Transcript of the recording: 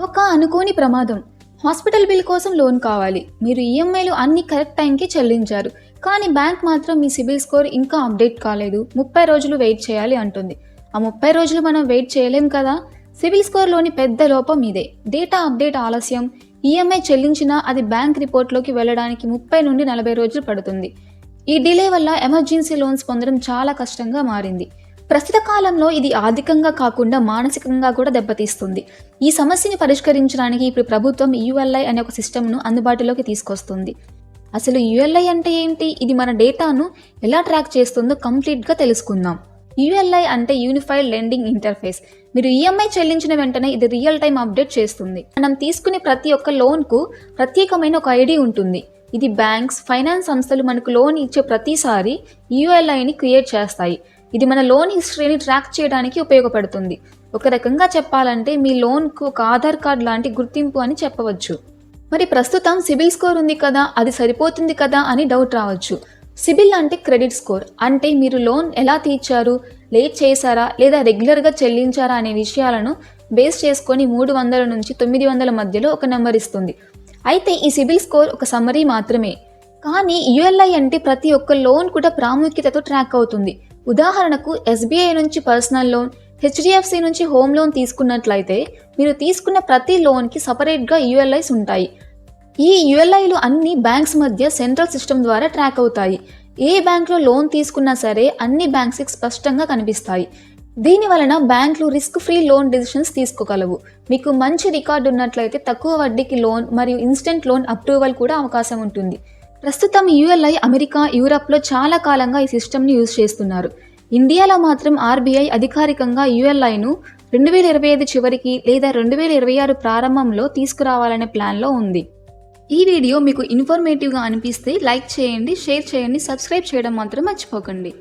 ఒక అనుకోని ప్రమాదం. హాస్పిటల్ బిల్ కోసం లోన్ కావాలి. మీరు ఈఎంఐలు అన్ని కరెక్ట్ టైంకి చెల్లించారు. కానీ బ్యాంక్ మాత్రం మీ సిబిల్ స్కోర్ ఇంకా అప్డేట్ కాలేదు. ముప్పై రోజులు వెయిట్ చేయాలి అంటుంది. ఆ ముప్పై రోజులు మనం వెయిట్ చేయలేం కదా? సిబిల్ స్కోర్లోని పెద్ద లోపం ఇదే. డేటా అప్డేట్ ఆలస్యం. ఈఎంఐ చెల్లించినా అది బ్యాంక్ రిపోర్ట్లోకి వెళ్ళడానికి ముప్పై నుండి నలభై రోజులు పడుతుంది. ఈ డిలే వల్ల ఎమర్జెన్సీ లోన్స్ పొందడం చాలా కష్టంగా మారింది. ప్రస్తుత కాలంలో ఇది ఆర్థికంగా కాకుండా మానసికంగా కూడా దెబ్బతీస్తుంది. ఈ సమస్యని పరిష్కరించడానికి ఇప్పుడు ప్రభుత్వం యుఎల్ఐ అనే ఒక సిస్టమ్ను అందుబాటులోకి తీసుకొస్తుంది. అసలు యుఎల్ఐ అంటే ఏంటి? ఇది మన డేటాను ఎలా ట్రాక్ చేస్తుందో కంప్లీట్గా తెలుసుకుందాం. యుఎల్ఐ అంటే యూనిఫైడ్ లెండింగ్ ఇంటర్ఫేస్ మీరు ఈఎంఐ చెల్లించిన వెంటనే ఇది రియల్ టైం అప్డేట్ చేస్తుంది. మనం తీసుకునే ప్రతి ఒక్క లోన్కు ప్రత్యేకమైన ఒక ఐడి ఉంటుంది. ఇది బ్యాంక్స్ ఫైనాన్స్ సంస్థలు మనకు లోన్ ఇచ్చే ప్రతిసారి యుఎల్ఐని క్రియేట్ చేస్తాయి. ఇది మన లోన్ హిస్టరీని ట్రాక్ చేయడానికి ఉపయోగపడుతుంది. ఒక రకంగా చెప్పాలంటే మీ లోన్కు ఒక ఆధార్ కార్డ్ లాంటి గుర్తింపు అని చెప్పవచ్చు. మరి ప్రస్తుతం సిబిల్ స్కోర్ ఉంది కదా అది సరిపోతుంది కదా అని డౌట్ రావచ్చు. సిబిల్ అంటే క్రెడిట్ స్కోర్. అంటే మీరు లోన్ ఎలా తీర్చారు లేట్ చేశారా లేదా రెగ్యులర్గా చెల్లించారా అనే విషయాలను బేస్ చేసుకొని మూడు వందల నుంచి తొమ్మిది వందల మధ్యలో ఒక నెంబర్ ఇస్తుంది. అయితే ఈ సిబిల్ స్కోర్ ఒక సమ్మరీ మాత్రమే. కానీ యుఎల్ఐ అంటే ప్రతి ఒక్క లోన్ కూడా ప్రాముఖ్యతతో ట్రాక్ అవుతుంది. ఉదాహరణకు ఎస్బీఐ నుంచి పర్సనల్ లోన్ హెచ్డిఎఫ్సి నుంచి హోమ్ లోన్ తీసుకున్నట్లయితే మీరు తీసుకున్న ప్రతి లోన్కి సపరేట్గా యుఎల్ఐస్ ఉంటాయి. ఈ యుఎల్ఐలు అన్ని బ్యాంక్స్ మధ్య సెంట్రల్ సిస్టమ్ ద్వారా ట్రాక్ అవుతాయి. ఏ బ్యాంక్లో లోన్ తీసుకున్నా సరే అన్ని బ్యాంక్స్కి స్పష్టంగా కనిపిస్తాయి. దీని వలన బ్యాంకులు రిస్క్ ఫ్రీ లోన్ డిసిషన్స్ తీసుకోగలవు. మీకు మంచి రికార్డు ఉన్నట్లయితే తక్కువ వడ్డీకి లోన్ మరియు ఇన్స్టెంట్ లోన్ అప్రూవల్ కూడా అవకాశం ఉంటుంది. ప్రస్తుతం యుఎల్ఐ అమెరికా యూరప్లో చాలా కాలంగా ఈ సిస్టమ్ని యూజ్ చేస్తున్నారు. ఇండియాలో మాత్రం ఆర్బీఐ అధికారికంగా యుఎల్ఐను రెండు వేల ఇరవై ఐదు చివరికి లేదా రెండు వేల ఇరవై ఆరు ప్రారంభంలో తీసుకురావాలనే ప్లాన్లో ఉంది. ఈ వీడియో మీకు ఇన్ఫర్మేటివ్గా అనిపిస్తే లైక్ చేయండి షేర్ చేయండి సబ్స్క్రైబ్ చేయడం మాత్రం మర్చిపోకండి.